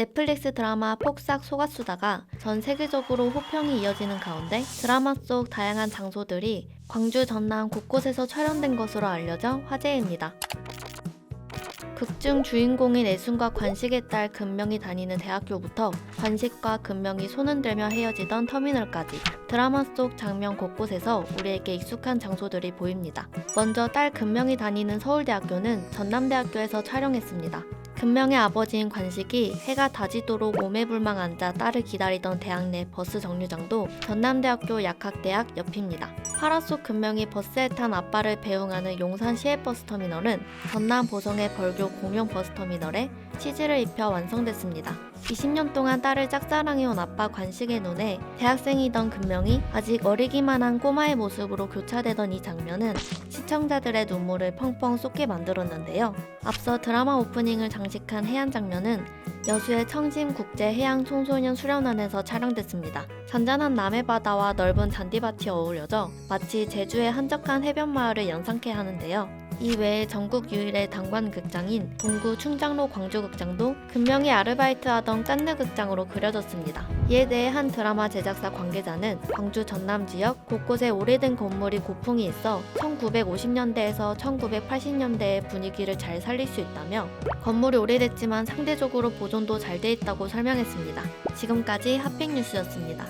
넷플릭스 드라마 폭삭 속았수다가 전 세계적으로 호평이 이어지는 가운데 드라마 속 다양한 장소들이 광주 전남 곳곳에서 촬영된 것으로 알려져 화제입니다. 극중 주인공인 애순과 관식의 딸 금명이 다니는 대학교부터 관식과 금명이 손을 들며 헤어지던 터미널까지 드라마 속 장면 곳곳에서 우리에게 익숙한 장소들이 보입니다. 먼저 딸 금명이 다니는 서울대학교는 전남대학교에서 촬영했습니다. 금명의 아버지인 관식이 해가 다지도록 몸에 불망 앉아 딸을 기다리던 대학 내 버스 정류장도 전남대학교 약학대학 옆입니다. 파라 속 금명이 버스에 탄 아빠를 배웅하는 용산 시외버스 터미널은 전남 보성의 벌교 공영 버스 터미널에 치즈를 입혀 완성됐습니다. 20년 동안 딸을 짝사랑해온 아빠 관식의 눈에 대학생이던 금명이 아직 어리기만 한 꼬마의 모습으로 교차되던 이 장면은 시청자들의 눈물을 펑펑 쏟게 만들었는데요. 앞서 드라마 오프닝을 장식한 해안 장면은 여수의 청심국제해양 청소년 수련원에서 촬영됐습니다. 잔잔한 남해바다와 넓은 잔디밭이 어우러져 마치 제주의 한적한 해변 마을을 연상케 하는데요. 이 외에 전국 유일의 단관 극장인 동구 충장로 광주극장도 금명이 아르바이트하던 깐느 극장으로 그려졌습니다. 이에 대해 한 드라마 제작사 관계자는 광주 전남 지역 곳곳에 오래된 건물이 고풍이 있어 1950년대에서 1980년대의 분위기를 잘 살릴 수 있다며 건물이 오래됐지만 상대적으로 보존도 잘 돼 있다고 설명했습니다. 지금까지 핫픽 뉴스였습니다.